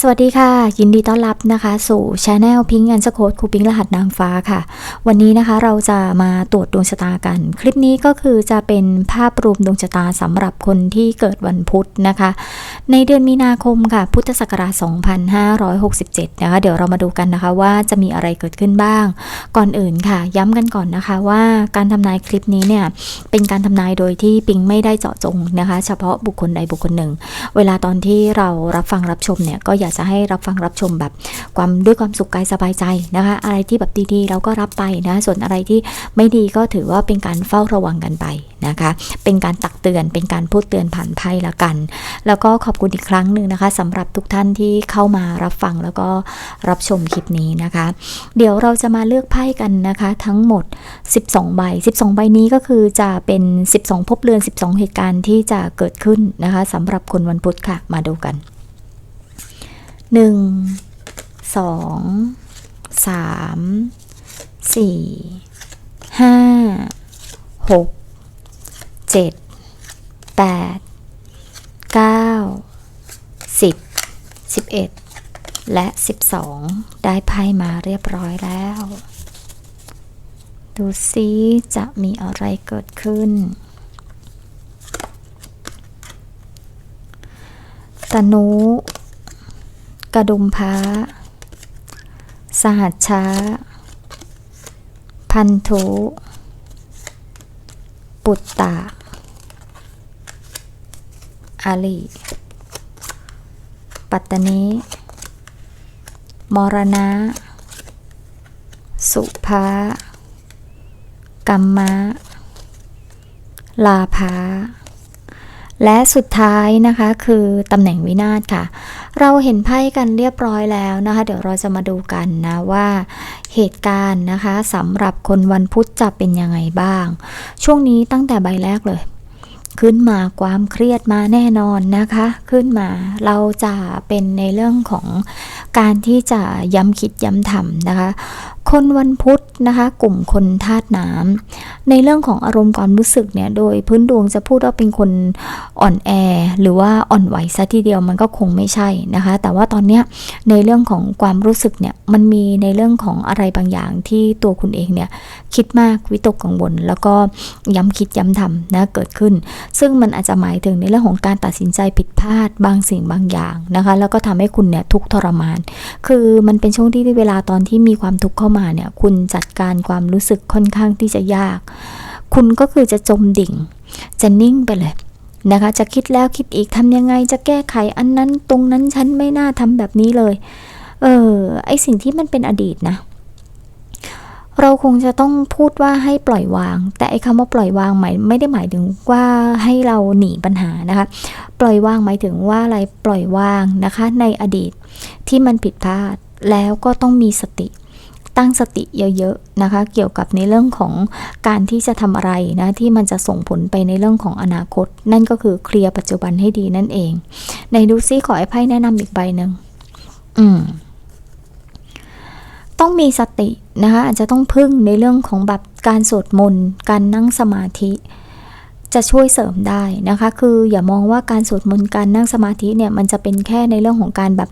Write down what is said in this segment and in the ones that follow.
สวัสดีค่ะ ยินดีต้อนรับนะคะ สู่ช anel พิงค์แอนสโคดครูพิงค์รหัสนางฟ้าค่ะ วันนี้นะคะเราจะมาตรวจดวงชะตากัน คลิปนี้ก็คือจะเป็นภาพรวมดวงชะตาสำหรับคนที่เกิดวันพุธนะคะ ในเดือนมีนาคมค่ะ พุทธศักราช 2567 นะคะ เดี๋ยวเรามาดูกันนะคะว่าจะมีอะไรเกิดขึ้นบ้าง ก่อนอื่นค่ะ ย้ำกันก่อนนะคะว่าการทำนายคลิปนี้เนี่ยเป็นการทำนายโดยที่ปิงไม่ได้เจาะจงนะคะ เฉพาะบุคคลใดบุคคลหนึ่ง เวลาตอนที่เรารับฟังรับชมเนี่ยก็อย่ากจะให้รับฟังรับชมแบบความด้วยความสุขกายสบายใจนะคะ อะไรที่แบบดีๆ เราก็รับไปนะ ส่วนอะไรที่ไม่ดีก็ถือว่าเป็นการเฝ้าระวังกันไปนะคะ เป็นการตักเตือน เป็นการพูดเตือนผ่านไพ่ละกัน แล้วก็ขอบคุณอีกครั้งหนึ่งนะคะสำหรับทุกท่านที่เข้ามารับฟังแล้วก็รับชมคลิปนี้นะคะ เดี๋ยวเราจะมาเลือกไพ่กันนะคะ ทั้งหมด 12 ใบ 12 ใบนี้ก็คือจะเป็น 12 พบเรือน 12 เหตุการณ์ที่จะเกิดขึ้นนะคะสำหรับคนวันพุธค่ะ มาดูกัน หนึ่งสองสามสี่ห้าหกเจ็ดแปดเก้าสิบสิบเอ็ดและสิบสองได้ไพ่มาเรียบร้อยแล้ว ดูซิจะมีอะไรเกิดขึ้นตนุ กระดุมพ้า สหัชช้า พันธุ ปุตตะอาลีปัตตานีมรณะ สุภา กัมมะ ลาภา และสุดท้ายนะคะคือตำแหน่งวินาศค่ะ เราเห็นไพ่กันเรียบร้อยแล้วนะคะ เดี๋ยวเราจะมาดูกันนะว่าเหตุการณ์นะคะสำหรับคนวันพุธจะเป็นยังไงบ้าง ช่วงนี้ตั้งแต่ใบแรกเลย ขึ้นมาความเครียดมาแน่นอนนะคะ ขึ้นมาเราจะเป็นในเรื่องของการที่จะย้ำคิดย้ำทำนะคะ คนวันพุธนะคะ กลุ่มคนธาตุน้ำในเรื่องของอารมณ์ความรู้สึกเนี่ยโดยพื้นดวงจะพูดว่าเป็นคนอ่อนแอ หรือว่าอ่อนไหวซะทีเดียวมันก็คงไม่ใช่นะคะ แต่ว่าตอนเนี้ยในเรื่องของความรู้สึกเนี่ยมันมีในเรื่องของอะไรบางอย่างที่ตัวคุณเองเนี่ยคิดมากวิตกกังวล แล้วก็ย้ำคิดย้ำทำนะเกิดขึ้นซึ่งมันอาจจะหมายถึงในเรื่องของการตัดสินใจผิดพลาดบางสิ่งบางอย่างนะคะ แล้วก็ทำให้คุณเนี่ยทุกทรมาน คือมันเป็นช่วงที่เวลาตอนที่มีความทุกข์เข้ามาเนี่ย คุณจัดการความรู้สึกค่อนข้างที่จะยาก คุณก็คือจะจมดิ่ง จะนิ่งไปเลยนะคะ จะคิดแล้วคิดอีกทำยังไง จะแก้ไขอันนั้นตรงนั้นฉันไม่น่าทำแบบนี้เลย เออ ไอสิ่งที่มันเป็นอดีตนะ เราคงจะต้องพูดว่าให้ปล่อยวาง แต่ไอ้คำว่าปล่อยวางหมายไม่ได้หมายถึงว่าให้เราหนีปัญหานะคะ ปล่อยวางหมายถึงว่าอะไรปล่อยวางนะคะ ในอดีตที่มันผิดพลาดแล้วก็ต้องมีสติตั้งสติเยอะๆนะคะ เกี่ยวกับในเรื่องของการที่จะทำอะไรนะที่มันจะส่งผลไปในเรื่องของอนาคต นั่นก็คือเคลียร์ปัจจุบันให้ดีนั่นเอง ในดูซิขอไอ้ไพ่แนะนำอีกใบหนึ่งอืม ต้องมีสตินะคะอาจจะต้องพึ่งในเรื่องของแบบการสวดมนต์ การนั่งสมาธิ จะช่วยเสริมได้นะคะ คืออย่ามองว่าการสวดมนต์การนั่งสมาธิเนี่ยมันจะเป็นแค่ในเรื่องของการแบบ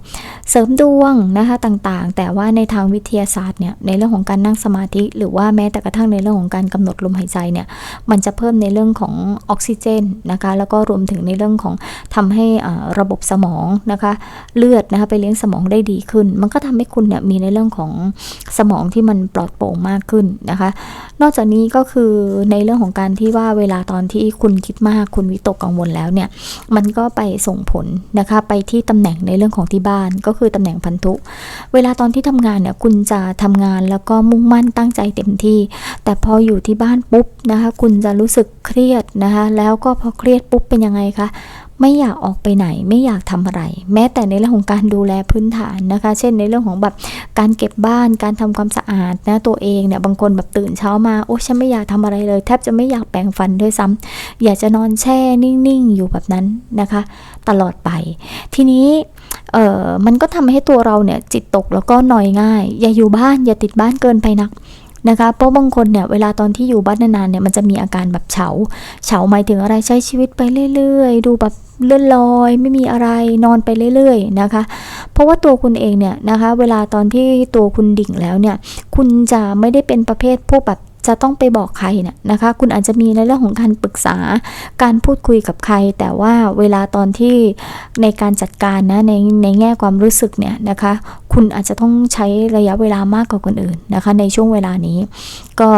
เสริมดวงนะคะต่างๆ แต่ว่าในทางวิทยาศาสตร์เนี่ยในเรื่องของการนั่งสมาธิ หรือว่าแม้แต่กระทั่งในเรื่องของการกำหนดลมหายใจเนี่ยมันจะเพิ่มในเรื่องของออกซิเจนนะคะแล้วก็รวมถึงในเรื่องของทำให้อ่าระบบสมองนะคะเลือดนะคะไปเลี้ยงสมองได้ดีขึ้น มันก็ทำให้คุณเนี่ยมีในเรื่องของสมองที่มันปลอดโปร่งมากขึ้นนะคะ นอกจากนี้ก็คือในเรื่องของการที่ว่าเวลาตอนที่คุณคิดมากคุณวิตกกังวลแล้วเนี่ย มันก็ไปส่งผลนะคะไปที่ตำแหน่งในเรื่องของที่บ้าน ก็คือตำแหน่งพันธุ เวลาตอนที่ทำงานเนี่ยคุณจะทำงานแล้วก็มุ่งมั่นตั้งใจเต็มที่ แต่พออยู่ที่บ้านปุ๊บนะคะ คุณจะรู้สึกเครียดนะคะ แล้วก็พอเครียดปุ๊บเป็นยังไงคะ ไม่อยากออกไปไหนไม่อยากทำอะไร แม้แต่ในเรื่องของการดูแลพื้นฐานนะคะ เช่นในเรื่องของแบบการเก็บบ้านการทำความสะอาดนะตัวเองเนี่ยบางคนแบบตื่นเช้ามาโอ้ฉันไม่อยากทำอะไรเลย แทบจะไม่อยากแปรงฟันด้วยซ้ำอยากจะนอนแช่นิ่งๆ อยู่แบบนั้นนะคะ ตลอดไป ทีนี้เออมันก็ทำให้ตัวเราเนี่ยจิตตกแล้วก็นอยง่าย อย่าอยู่บ้านอย่าติดบ้านเกินไปนัก นะคะเพราะบางคนเนี่ยเวลาตอนที่อยู่บ้านนานๆเนี่ยมันจะมีอาการแบบเฉาเฉาหมายถึงอะไรใช้ชีวิตไปเรื่อยๆ ดูแบบเลื่อนลอยไม่มีอะไรนอนไปเรื่อยๆนะคะ เพราะว่าตัวคุณเองเนี่ยนะคะ เวลาตอนที่ตัวคุณดิ่งแล้วเนี่ย คุณจะไม่ได้เป็นประเภทพวกแบบ จะต้องไปบอกใครเนี่ยนะคะ คุณอาจจะมีในเรื่องของการปรึกษาการพูดคุยกับใคร แต่ว่าเวลาตอนที่ในการจัดการนะในในแง่ความรู้สึกเนี่ยนะคะ คุณอาจจะต้องใช้ระยะเวลามากกว่าคนอื่นนะคะ ในช่วงเวลานี้ ก็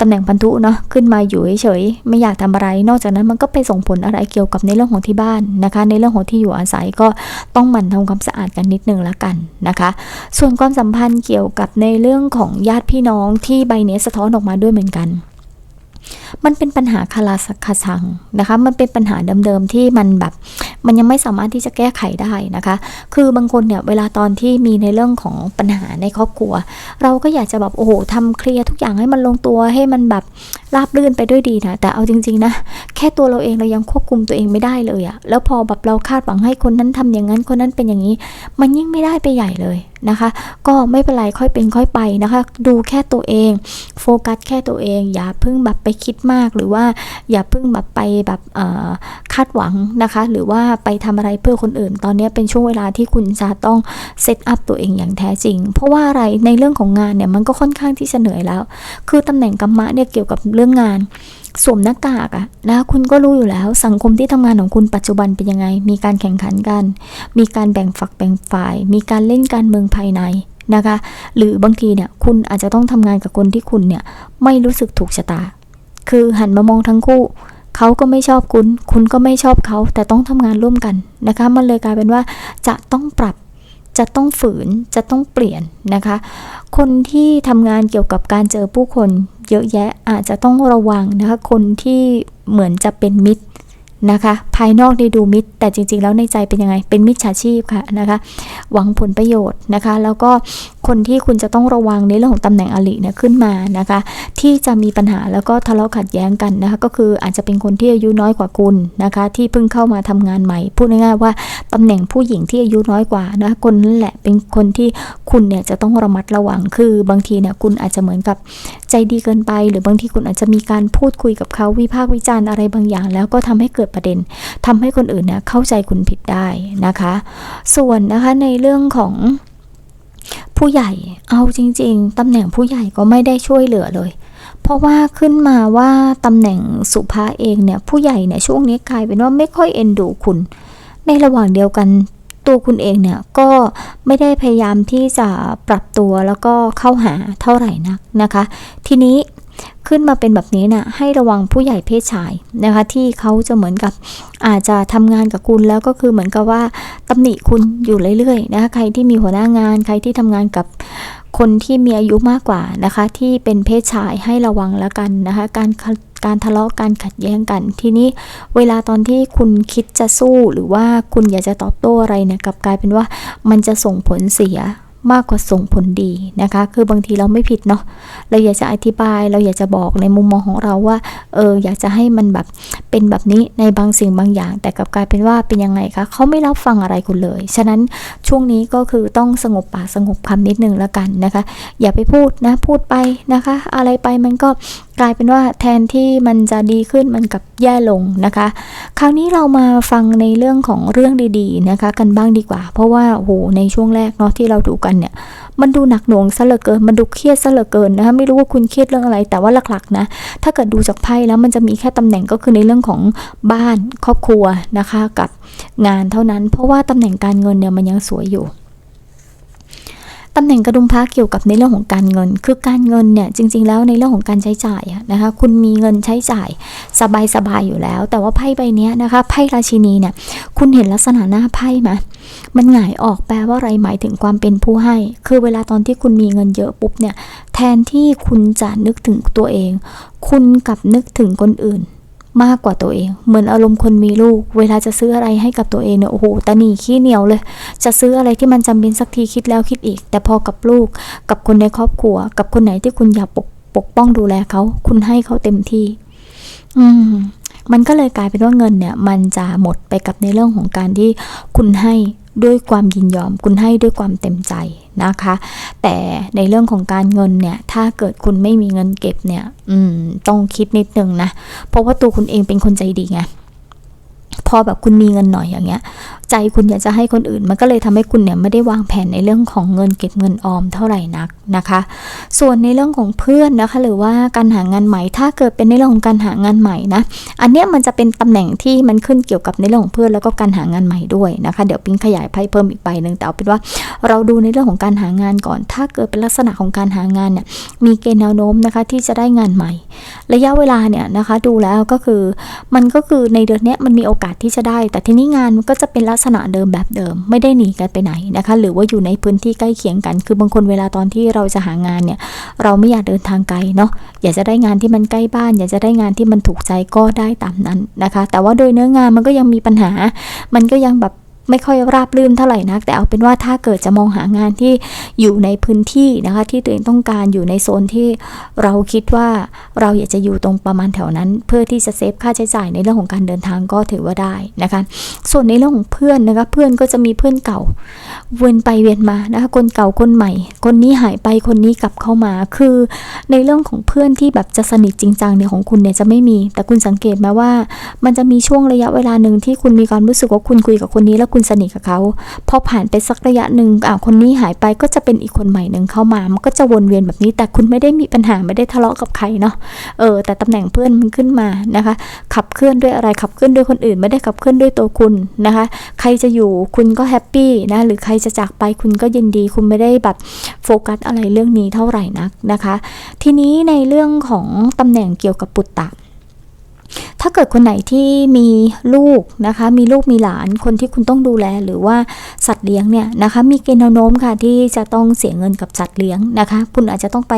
ตำแหน่งพันธุเนาะขึ้นมาอยู่เฉยๆไม่อยากทำอะไร นอกจากนั้นมันก็ไปส่งผลอะไรเกี่ยวกับในเรื่องของที่บ้านนะคะ ในเรื่องของที่อยู่อาศัยก็ต้องหมั่นทำความสะอาดกันนิดนึงละกันนะคะ ส่วนความสัมพันธ์เกี่ยวกับในเรื่องของญาติพี่น้องที่ใบเนี้สะท้อนออกมาด้วยเหมือนกัน มันเป็นปัญหาคาราสคาซังนะคะ มันเป็นปัญหาเดิมๆที่มันแบบมันยังไม่สามารถที่จะแก้ไขได้นะคะ คือบางคนเนี่ยเวลาตอนที่มีในเรื่องของปัญหาในครอบครัว เราก็อยากจะแบบโอ้โหทำเคลียร์ทุกอย่างให้มันลงตัวให้มันแบบราบรื่นไปด้วยดีนะ แต่เอาจริง ๆ นะ แค่ตัวเราเองเรายังควบคุมตัวเองไม่ได้เลยอะแล้วพอแบบเราคาดหวังให้คนนั้นทำอย่างนั้นคนนั้นเป็นอย่างนี้ มันยิ่งไม่ได้ไปใหญ่เลย นะคะ ก็ไม่เป็นไรค่อยเป็นค่อยไปนะคะ ดูแค่ตัวเอง โฟกัสแค่ตัวเอง อย่าเพิ่งแบบไปคิดมากหรือว่าอย่าเพิ่งแบบไปแบบคาดหวังนะคะ หรือว่าไปทำอะไรเพื่อคนอื่น ตอนนี้เป็นช่วงเวลาที่คุณจะต้องเซตอัพตัวเองอย่างแท้จริง เพราะว่าอะไรในเรื่องของงานเนี่ยมันก็ค่อนข้างที่จะเหนื่อยแล้ว คือตำแหน่งกัมมะเนี่ยเกี่ยวกับเรื่องงาน สวมหน้ากากอะนะคุณก็รู้อยู่แล้ว สังคมที่ทำงานของคุณปัจจุบันเป็นยังไง มีการแข่งขันกัน มีการแบ่งฝักแบ่งฝ่าย มีการเล่นการเมืองภายในนะคะ หรือบางทีเนี่ยคุณอาจจะต้องทำงานกับคนที่คุณเนี่ยไม่รู้สึกถูกชะตา คือหันมามองทั้งคู่เขาก็ไม่ชอบคุณ คุณก็ไม่ชอบเขา แต่ต้องทำงานร่วมกันนะคะ มันเลยกลายเป็นว่าจะต้องปรับจะต้องฝืนจะต้องเปลี่ยนนะคะ คนที่ทำงานเกี่ยวกับการเจอผู้คน เยอะแยะอาจจะต้องระวังนะคะคนที่เหมือนจะเป็นมิตรนะคะ ภายนอกได้ดูมิตร แต่จริง ๆ แล้วในใจเป็นยังไง เป็นมิจฉาชีพค่ะนะคะ หวังผลประโยชน์นะคะ แล้วก็คนที่คุณจะต้องระวังในเรื่องของตำแหน่งอลิเนี่ยขึ้นมานะคะ ที่จะมีปัญหาแล้วก็ทะเลาะขัดแย้งกันนะคะ ก็คืออาจจะเป็นคนที่อายุน้อยกว่าคุณนะคะ ที่เพิ่งเข้ามาทำงานใหม่พูดง่ายๆว่าตำแหน่งผู้หญิงที่อายุน้อยกว่านะคนนั่นแหละเป็นคนที่คุณเนี่ยจะต้องระมัดระวังคือบางทีเนี่ยคุณอาจจะเหมือนกับใจดีเกินไป หรือบางทีคุณอาจจะมีการพูดคุยกับเขาวิพากษ์วิจารณ์อะไรบางอย่าง แล้วก็ทำให้เกิดประเด็นทำให้คนอื่นเนี่ยเข้าใจคุณผิดได้นะคะ ส่วนนะคะในเรื่องของ ผู้ใหญ่ เอาจริง ๆตำแหน่งผู้ใหญ่ก็ไม่ได้ช่วยเหลือเลย เพราะว่าขึ้นมาว่าตำแหน่งสุภาเองเนี่ยผู้ใหญ่เนี่ยช่วงนี้กลายเป็นว่าไม่ค่อยเอ็นดูคุณ ในระหว่างเดียวกันตัวคุณเองเนี่ยก็ไม่ได้พยายามที่จะปรับตัวแล้วก็เข้าหาเท่าไหร่นักนะคะ ทีนี้ ขึ้นมาเป็นแบบนี้นะให้ระวังผู้ใหญ่เพศชายนะคะ ที่เขาจะเหมือนกับอาจจะทำงานกับคุณแล้วก็คือเหมือนกับว่าตำหนิคุณอยู่เรื่อยๆนะคะใครที่มีหัวหน้างาน ใครที่ทำงานกับคนที่มีอายุมากกว่านะคะ ที่เป็นเพศชายให้ระวังแล้วกันนะคะ การการทะเลาะการขัดแย้งกัน ทีนี้เวลาตอนที่คุณคิดจะสู้หรือว่าคุณอยากจะตอบโต้อะไรเนี่ยกลับกลายเป็นว่ามันจะส่งผลเสีย มากกว่าส่งผลดีนะคะ คือบางทีเราไม่ผิดเนาะ เราอยากจะอธิบาย เราอยากจะบอกในมุมมองของเราว่า เออ อยากจะให้มันแบบเป็นแบบนี้ในบางสิ่งบางอย่าง แต่กลับกลายเป็นว่าเป็นยังไงคะ เขาไม่รับฟังอะไรคุณเลย ฉะนั้นช่วงนี้ก็คือต้องสงบปากสงบคำนิดนึงแล้วกันนะคะ อย่าไปพูดนะ พูดไปนะคะ อะไรไปมันก็กลายเป็นว่าแทนที่มันจะดีขึ้นมันกลับแย่ลงนะคะ คราวนี้เรามาฟังในเรื่องของเรื่องดีๆนะคะ กันบ้างดีกว่า เพราะว่าโหในช่วงแรกเนาะที่เราดูกันเนี่ยมันดูหนักหน่วงซะเหลือเกิน มันดูเครียดซะเหลือเกินนะคะไม่รู้ว่าคุณเครียดเรื่องอะไร แต่ว่าหลักๆนะถ้าเกิดดูจากไพ่แล้วมันจะมีแค่ตำแหน่งก็คือในเรื่องของบ้านครอบครัวนะคะกับงานเท่านั้น เพราะว่าตำแหน่งการเงินเนี่ยมันยังสวยอยู่ ตำแหน่งกระดุมพระเกี่ยวกับในเรื่องของการเงิน คือการเงินเนี่ยจริง ๆ แล้วในเรื่องของการใช้จ่ายนะคะคุณมีเงินใช้จ่ายสบายๆอยู่แล้ว แต่ว่าไพ่ใบนี้นะคะไพ่ราชินีเนี่ยคุณเห็นลักษณะหน้าไพ่ไหมมันหงายออกแปลว่าอะไรหมายถึงความเป็นผู้ให้ คือเวลาตอนที่คุณมีเงินเยอะปุ๊บเนี่ยแทนที่คุณจะนึกถึงตัวเอง คุณกลับนึกถึงคนอื่น มากกว่าตัวเอง เหมือนอารมณ์คนมีลูก เวลาจะซื้ออะไรให้กับตัวเองเนี่ยโอ้โหตาหนีขี้เหนียวเลย จะซื้ออะไรที่มันจำเป็นสักทีคิดแล้วคิดอีก แต่พอกับลูก กับคนในครอบครัว กับคนไหนที่คุณอยากปกปกป้องดูแลเขาคุณให้เขาเต็มที่ อืมมันก็เลยกลายเป็นว่าเงินเนี่ย มันจะหมดไปกับในเรื่องของการที่คุณให้ ด้วยความยินยอม คุณให้ด้วยความเต็มใจนะคะ แต่ในเรื่องของการเงินเนี่ย ถ้าเกิดคุณไม่มีเงินเก็บเนี่ย อืม ต้องคิดนิดนึงนะ เพราะว่าตัวคุณเองเป็นคนใจดีไง พอแบบคุณมีเงินหน่อยอย่างเงี้ย ใจคุณอยากจะให้คนอื่น มันก็เลยทำให้คุณเนี่ยไม่ได้วางแผนในเรื่องของเงินเก็บเงินออมเท่าไหร่นักนะคะ ส่วนในเรื่องของเพื่อนนะคะ หรือว่าการหางานใหม่ ถ้าเกิดเป็นในเรื่องของการหางานใหม่นะ อันเนี้ยมันจะเป็นตำแหน่งที่มันขึ้นเกี่ยวกับในเรื่องของเพื่อนแล้วก็การหางานใหม่ด้วยนะคะ เดี๋ยวปิ๊งขยายไพ่เพิ่มอีกใบหนึ่งแต่เอาเป็นว่าเราดูในเรื่องของการหางานก่อน ถ้าเกิดเป็นลักษณะของการหางานเนี่ย มีเกณฑ์แนวโน้มนะคะที่จะได้งานใหม่ ระยะเวลาเนี่ยนะคะ ดูแล้วก็คือมันก็คือในเดือนเนี้ยมันมีโอกาสที่จะได้ แต่ที่นี้งานมันก็จะเป็นลักษณะเดิมแบบเดิม ไม่ได้หนีกันไปไหนนะคะ หรือว่าอยู่ในพื้นที่ใกล้เคียงกัน คือบางคนเวลาตอนที่เราจะหางานเนี่ย เราไม่อยากเดินทางไกลเนาะ อยากจะได้งานที่มันใกล้บ้าน อยากจะได้งานที่มันถูกใจก็ได้ตามนั้นนะคะ แต่ว่าโดยเนื้องานมันก็ยังมีปัญหา มันก็ยังแบบ ไม่ค่อยราบรื่นเท่าไหร่นัก แต่เอาเป็นว่าถ้าเกิดจะมองหางานที่อยู่ในพื้นที่นะคะ ที่ตัวเองต้องการอยู่ในโซนที่เราคิดว่าเราอยากจะอยู่ตรงประมาณแถวนั้น เพื่อที่จะเซฟค่าใช้จ่ายในเรื่องของการเดินทางก็ถือว่าได้นะคะ ส่วนในเรื่องของเพื่อนนะคะเพื่อนก็จะมีเพื่อนเก่าเวียนไปเวียนมานะคะคนเก่าคนใหม่ คนนี้หายไปคนนี้กลับเข้ามา คือในเรื่องของเพื่อนที่แบบจะสนิทจริงจังเนี่ยของคุณเนี่ยจะไม่มี แต่คุณสังเกตไหมว่า มันจะมีช่วงระยะเวลาหนึ่งที่คุณมีความรู้สึกว่าคุณคุยกับคนนี้แล้วคุณสนิทกับเขาพอผ่านไปสักระยะหนึ่งอ่าคนนี้หายไปก็จะเป็นอีกคนใหม่หนึ่งเข้ามา มันก็จะวนเวียนแบบนี้ แต่คุณไม่ได้มีปัญหาไม่ได้ทะเลาะกับใครเนาะเออแต่ตำแหน่งเพื่อนมันขึ้นมานะคะ ขับเคลื่อนด้วยอะไรขับเคลื่อนด้วยคนอื่น ไม่ได้ขับเคลื่อนด้วยตัวคุณนะคะ ใครจะอยู่คุณก็แฮปปี้นะหรือใครจะจากไปคุณก็ยินดี คุณไม่ได้แบบโฟกัสอะไรเรื่องนี้เท่าไหร่นักนะคะ ทีนี้ในเรื่องของตำแหน่งเกี่ยวกับปุตตะ ถ้าเกิดคนไหนที่มีลูกนะคะ มีลูกมีหลานคนที่คุณต้องดูแลหรือว่าสัตว์เลี้ยงเนี่ยนะคะ มีเกณฑ์แนวโน้มค่ะที่จะต้องเสียเงินกับสัตว์เลี้ยงนะคะ คุณอาจจะต้องไป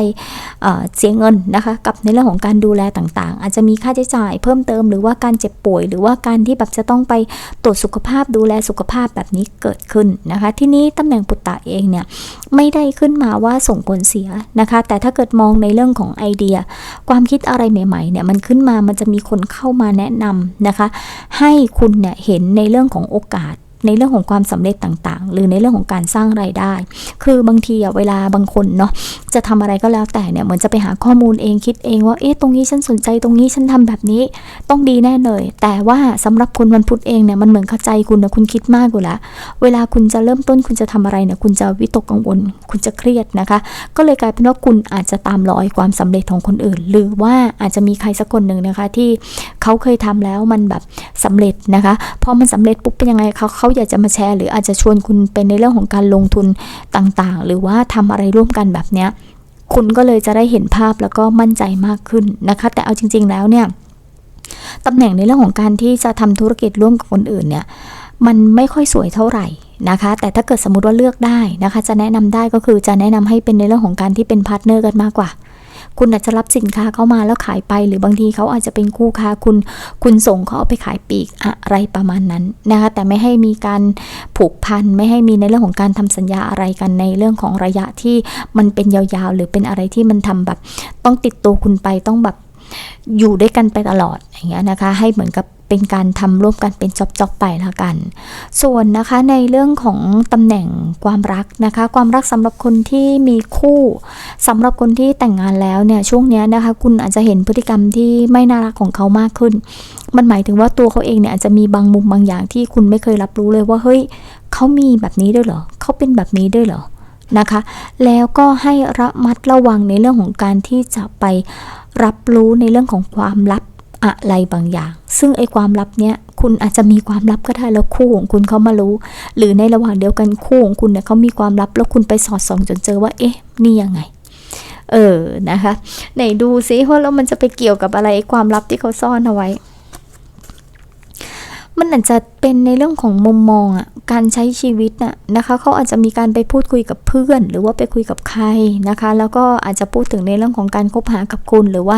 เเสียเงินนะคะ กับในเรื่องของการดูแลต่างๆ อาจจะมีค่าใช้จ่ายเพิ่มเติมหรือว่าการเจ็บป่วย หรือว่าการที่แบบจะต้องไปตรวจสุขภาพดูแลสุขภาพแบบนี้เกิดขึ้นนะคะ ที่นี้ตำแหน่งปุตตะเองเนี่ยไม่ได้ขึ้นมาว่าส่งผลเสียนะคะ แต่ถ้าเกิดมองในเรื่องของไอเดีย ความคิดอะไรใหม่ๆเนี่ยมันขึ้นมามันจะมีคนเข้ามาแนะนำนะคะ ให้คุณเนี่ยเห็นในเรื่องของโอกาสในเรื่องของความสำเร็จต่างๆ หรือในเรื่องของการสร้างรายได้ คือบางทีเวลาบางคนเนาะจะทำอะไรก็แล้วแต่เนี่ยเหมือนจะไปหาข้อมูลเองคิดเองว่าเอ๊ะตรงนี้ฉันสนใจตรงนี้ฉันทำแบบนี้ต้องดีแน่เลย แต่ว่าสำหรับคนวันพุธเองเนี่ยมันเหมือนเข้าใจคุณนะคุณคิดมากอยู่แล้วเวลาคุณจะเริ่มต้นคุณจะทำอะไรเนี่ยคุณจะวิตกกังวล คุณจะเครียดนะคะ ก็เลยกลายเป็นว่าคุณอาจจะตามรอยความสำเร็จของคนอื่น หรือว่าอาจจะมีใครสักคนหนึ่งนะคะที่ เขาเคยทำแล้วมันแบบสำเร็จนะคะพอมันสำเร็จปุ๊บเป็นยังไงเขาเขาอยากจะมาแชร์ หรืออาจจะชวนคุณเป็นในเรื่องของการลงทุนต่างๆ หรือว่าทำอะไรร่วมกันแบบเนี้ยคุณก็เลยจะได้เห็นภาพแล้วก็มั่นใจมากขึ้นนะคะ แต่เอาจริง ๆ แล้วเนี่ยตำแหน่งในเรื่องของการที่จะทำธุรกิจร่วมกับคนอื่นเนี่ยมันไม่ค่อยสวยเท่าไหร่นะคะ แต่ถ้าเกิดสมมติว่าเลือกได้นะคะ จะแนะนำได้ก็คือจะแนะนำให้เป็นในเรื่องของการที่เป็นพาร์ทเนอร์กันมากกว่า คุณอาจจะรับสินค้าเข้ามาแล้วขายไป หรือบางทีเขาอาจจะเป็นคู่ค้าคุณ คุณส่งเขาเอาไปขายปีกอะไรประมาณนั้นนะคะแต่ไม่ให้มีการผูกพันไม่ให้มีในเรื่องของการทำสัญญาอะไรกันในเรื่องของระยะที่มันเป็นยาวๆ หรือเป็นอะไรที่มันทำแบบ ต้องติดตัวคุณไปต้องแบบอยู่ด้วยกันไปตลอดอย่างเงี้ยนะคะ ให้เหมือนกับ เป็นการทำร่วมกันเป็นจ็อบๆไปละกัน ส่วนนะคะในเรื่องของตำแหน่งความรักนะคะ ความรักสำหรับคนที่มีคู่สำหรับคนที่แต่งงานแล้วเนี่ยช่วงนี้นะคะ คุณอาจจะเห็นพฤติกรรมที่ไม่น่ารักของเขามากขึ้น มันหมายถึงว่าตัวเขาเองเนี่ยอาจจะมีบางมุมบางอย่างที่คุณไม่เคยรับรู้เลยว่าเฮ้ยเขามีแบบนี้ด้วยเหรอเขาเป็นแบบนี้ด้วยเหรอนะคะ แล้วก็ให้ระมัดระวังในเรื่องของการที่จะไปรับรู้ในเรื่องของความลับ อะไรบางอย่าง ซึ่งไอ้ความลับเนี้ยคุณอาจจะมีความลับก็ได้แล้วคู่ของคุณเขามารู้ หรือในระหว่างเดียวกันคู่ของคุณเนี่ยเขามีความลับแล้วคุณไปสอดส่องจนเจอว่า เอ๊ะ นี่ยังไง เออนะคะไหนดูซิว่าแล้วมันจะไปเกี่ยวกับอะไรความลับที่เขาซ่อนเอาไว้ มันอาจจะเป็นในเรื่องของมุมมองอะการใช้ชีวิตน่ะนะคะเขาอาจจะมีการไปพูดคุยกับเพื่อน หรือว่าไปคุยกับใครนะคะ แล้วก็อาจจะพูดถึงในเรื่องของการคบหากับคุณ หรือว่า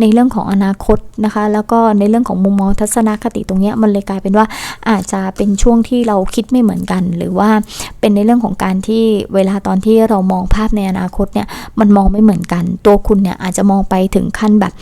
ในเรื่องของอนาคตนะคะ แล้วก็ในเรื่องของมุมมองทัศนคติตรงเนี้ยมันเลยกลายเป็นว่าอาจจะเป็นช่วงที่เราคิดไม่เหมือนกัน หรือว่าเป็นในเรื่องของการที่เวลาตอนที่เรามองภาพในอนาคตเนี่ยมันมองไม่เหมือนกัน ตัวคุณเนี่ยอาจจะมองไปถึงขั้นแบบ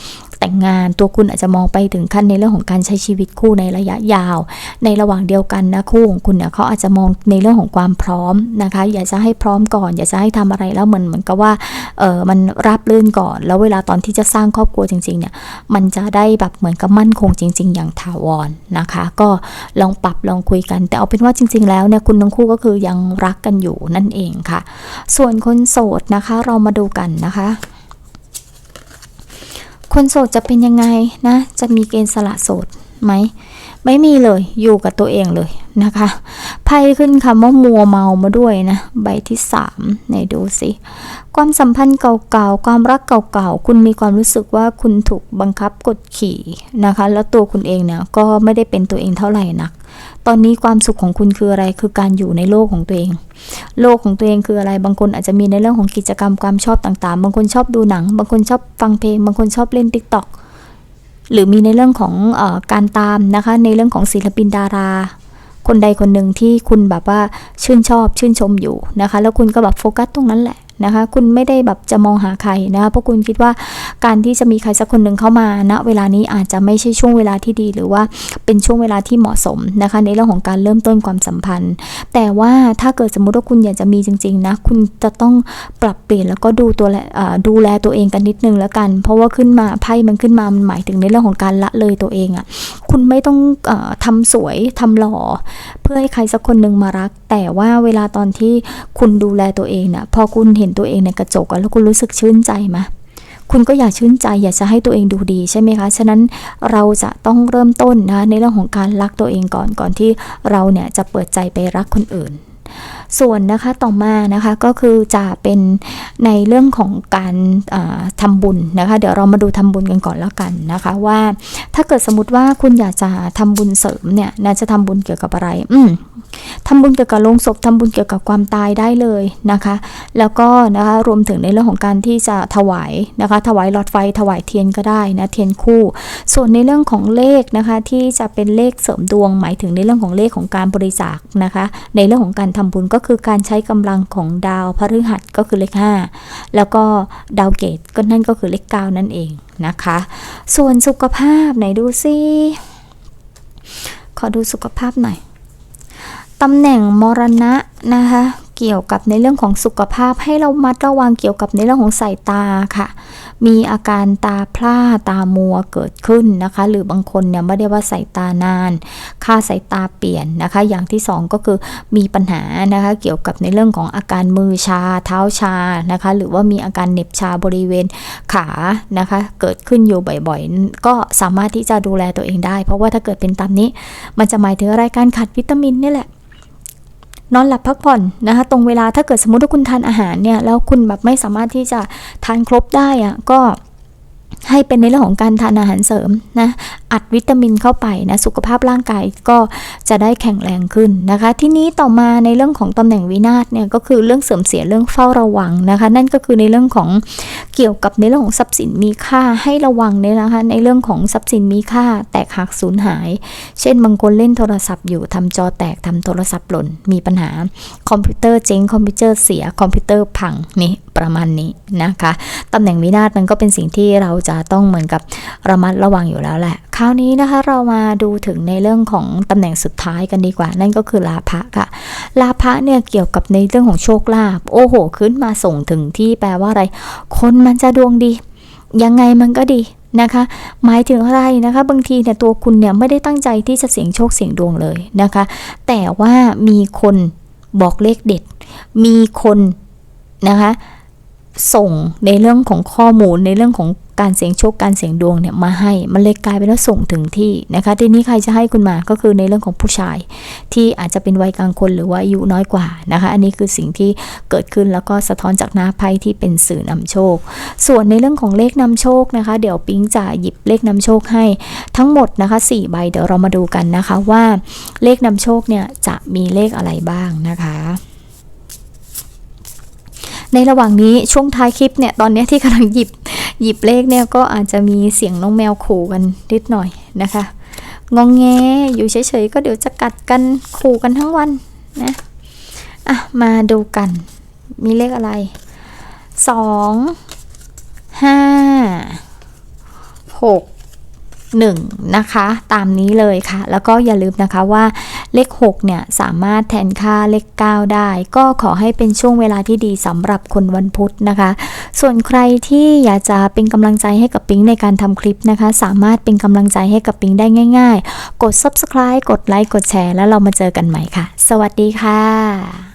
แต่งงาน ตัวคุณอาจจะมองไปถึงขั้นในเรื่องของการใช้ชีวิตคู่ในระยะยาว ในระหว่างเดียวกันนะคู่ของคุณเนี่ยเขาอาจจะมองในเรื่องของความพร้อมนะคะ อยากจะให้พร้อมก่อน อยากจะให้ทำอะไรแล้วเหมือนเหมือนกับว่าเออมันราบรื่นก่อน แล้วเวลาตอนที่จะสร้างครอบครัวจริงๆเนี่ยมันจะได้แบบเหมือนกับมั่นคงจริง ๆ อย่างถาวรนะคะ ก็ลองปรับลองคุยกัน แต่เอาเป็นว่าจริง ๆ แล้วเนี่ยคุณทั้งคู่ก็คือยังรักกันอยู่นั่นเองค่ะ ส่วนคนโสดนะคะเรามาดูกันนะคะ คนโสดจะเป็นยังไงนะ จะมีเกณฑ์สละโสดไหม ไม่มีเลย อยู่กับตัวเองเลยนะคะ พ่ขึ้นคำว่ามัวเมามาด้วยนะ ใบที่สามไหนดูสิความสัมพันธ์เก่าๆ ความรักเก่าๆ คุณมีความรู้สึกว่าคุณถูกบังคับกดขี่นะคะ แล้วตัวคุณเองเนี่ยก็ไม่ได้เป็นตัวเองเท่าไหร่นัก ตอนนี้ความสุขของคุณคืออะไรคือการอยู่ในโลกของตัวเอง โลกของตัวเองคืออะไรบางคนอาจจะมีในเรื่องของกิจกรรมความชอบต่างๆ บางคนชอบดูหนัง บางคนชอบฟังเพลง บางคนชอบเล่นติ๊กต็อกหรือมีในเรื่องของอการตามนะคะในเรื่องของศิลปินดารา คนใดคนหนึ่งที่คุณแบบว่าชื่นชอบชื่นชมอยู่นะคะ แล้วคุณก็แบบโฟกัสตรงนั้นแหละ นะคะ คุณไม่ได้แบบจะมองหาใครนะคะเพราะคุณคิดว่าการที่จะมีใครสักคนหนึ่งเข้ามาณเวลานี้อาจจะไม่ใช่ช่วงเวลาที่ดีหรือว่าเป็นช่วงเวลาที่เหมาะสมนะคะ ในเรื่องของการเริ่มต้นความสัมพันธ์ แต่ว่าถ้าเกิดสมมุติว่าคุณอยากจะมีจริง ๆ นะ คุณจะต้องปรับเปลี่ยนแล้วก็ดูตัวดูแลตัวเองกันนิดนึงแล้วกัน เพราะว่าขึ้นมาไพ่มันขึ้นมามันหมายถึงในเรื่องของการละเลยตัวเองอะ่ะคุณไม่ต้องออทำสวยทำหล่อ เพื่อให้ใครสักคนหนึ่งมารัก แต่ว่าเวลาตอนที่คุณดูแลตัวเองนะ่ะพอคุณเห็นตัวเองในกระจกแล้วคุณรู้สึกชื่นใจไหมคุณก็อยากชื่นใจอยากจะให้ตัวเองดูดีใช่ไหมคะ ฉะนั้นเราจะต้องเริ่มต้นนะในเรื่องของการรักตัวเองก่อนก่อนที่เราเนี่ยจะเปิดใจไปรักคนอื่น ส่วนนะคะต่อมานะคะก็คือจะเป็นในเรื่องของการอ่าทำบุญนะคะ เดี๋ยวเรามาดูทำบุญกันก่อนแล้วกันนะคะ ว่าถ้าเกิดสมมติว่าคุณอยากจะทำบุญเสริมเนี่ยนะจะทำบุญเกี่ยวกับอะไร อืมทำบุญเกี่ยวกับโลงศพทำบุญเกี่ยวกับความตายได้เลยนะคะ แล้วก็นะคะรวมถึงในเรื่องของการที่จะถวายนะคะ ถวายหลอดไฟถวายเทียนก็ได้นะเทียนคู่ ส่วนในเรื่องของเลขนะคะที่จะเป็นเลขเสริมดวงหมายถึงในเรื่องของเลขของการบริจาคนะคะ ในเรื่องของการทำบุญก็คือการใช้กำลังของดาวพฤหัสก็คือเลข 5 แล้วก็ดาวเกตก็นั่นก็คือเลข 9 นั่นเองนะคะ ส่วนสุขภาพไหนดูซิขอดูสุขภาพหน่อยตำแหน่งมรณะนะคะ เกี่ยวกับในเรื่องของสุขภาพให้เรามัดระวังเกี่ยวกับในเรื่องของสายตาค่ะ มีอาการตาพร่าตามัวเกิดขึ้นนะคะ หรือบางคนเนี่ยไม่ได้ว่าสายตานาน ค่าสายตาเปลี่ยนนะคะ อย่างที่สองก็คือมีปัญหานะคะ เกี่ยวกับในเรื่องของอาการมือชาเท้าชานะคะ หรือว่ามีอาการเน็บชาบริเวณขานะคะ เกิดขึ้นอยู่บ่อยๆ ก็สามารถที่จะดูแลตัวเองได้ เพราะว่าถ้าเกิดเป็นตามนี้ มันจะหมายถึงอะไรการขาดวิตามินนี่แหละ นอนหลับพักผ่อนนะคะ ตรงเวลาถ้าเกิดสมมติว่าคุณทานอาหารเนี่ยแล้วคุณแบบไม่สามารถที่จะทานครบได้อะก็ ให้เป็นในเรื่องของการทานอาหารเสริมนะอัดวิตามินเข้าไปนะสุขภาพร่างกายก็จะได้แข็งแรงขึ้นนะคะ ที่นี้ต่อมาในเรื่องของตำแหน่งวินาศเนี่ยก็คือเรื่องเสื่อมเสียเรื่องเฝ้าระวังนะคะ นั่นก็คือในเรื่องของเกี่ยวกับในเรื่องของทรัพย์สินมีค่าให้ระวังเนี่ยนะคะ ในเรื่องของทรัพย์สินมีค่า แตกหักสูญหาย เช่นบางคนเล่นโทรศัพท์อยู่ทำจอแตกทำโทรศัพท์หล่นมีปัญหา คอมพิวเตอร์เจ๊งคอมพิวเตอร์เสียคอมพิวเตอร์พังนี่ ประมาณนี้นะคะตำแหน่งวินาศมันก็เป็นสิ่งที่เราจะต้องเหมือนกับระมัดระวังอยู่แล้วแหละ คราวนี้นะคะเรามาดูถึงในเรื่องของตำแหน่งสุดท้ายกันดีกว่า นั่นก็คือลาภะค่ะ ลาภะเนี่ยเกี่ยวกับในเรื่องของโชคลาภโอ้โห ขึ้นมาส่งถึงที่แปลว่าอะไร คนมันจะดวงดี ยังไงมันก็ดีนะคะหมายถึงอะไรนะคะ บางทีเนี่ยตัวคุณเนี่ยไม่ได้ตั้งใจที่จะเสี่ยงโชคเสี่ยงดวงเลยนะคะ แต่ว่ามีคนบอกเลขเด็ด มีคนนะคะ ส่งในเรื่องของข้อมูลในเรื่องของการเสี่ยงโชคการเสี่ยงดวงเนี่ยมาให้ มันเลยกลายเป็นว่าส่งถึงที่นะคะ ทีนี้ใครจะให้คุณมาก็คือในเรื่องของผู้ชาย ที่อาจจะเป็นวัยกลางคนหรือว่าอายุน้อยกว่านะคะ อันนี้คือสิ่งที่เกิดขึ้นแล้วก็สะท้อนจากหน้าไพ่ที่เป็นสื่อนำโชค ส่วนในเรื่องของเลขนำโชคนะคะ เดี๋ยวปิ๊งจะหยิบเลขนำโชคให้ทั้งหมดนะคะ4ใบเดี๋ยวเรามาดูกันนะคะว่าเลขนำโชคเนี่ยจะมีเลขอะไรบ้างนะคะ ในระหว่างนี้ช่วงท้ายคลิปเนี่ยตอนนี้ที่กำลังหยิบหยิบเลขเนี่ยก็อาจจะมีเสียงน้องแมวขู่กันนิดหน่อยนะคะ งองแงอยู่เฉยๆก็เดี๋ยวจะกัดกันขู่กันทั้งวันนะอะมาดูกัน มีเลขอะไรสองห้าห6 1นะคะ ตามนี้เลยค่ะ แล้วก็อย่าลืมนะคะว่า เลข 6 เนี่ย สามารถแทนค่าเลข 9 ได้ ก็ขอให้เป็นช่วงเวลาที่ดีสำหรับคนวันพุธนะคะ ส่วนใครที่อยากจะเป็นกำลังใจให้กับปิงในการทำคลิปนะคะ สามารถเป็นกำลังใจให้กับปิงได้ง่าย ๆ กด subscribe กดไลค์กดแชร์แล้วเรามาเจอกันใหม่ค่ะ สวัสดีค่ะ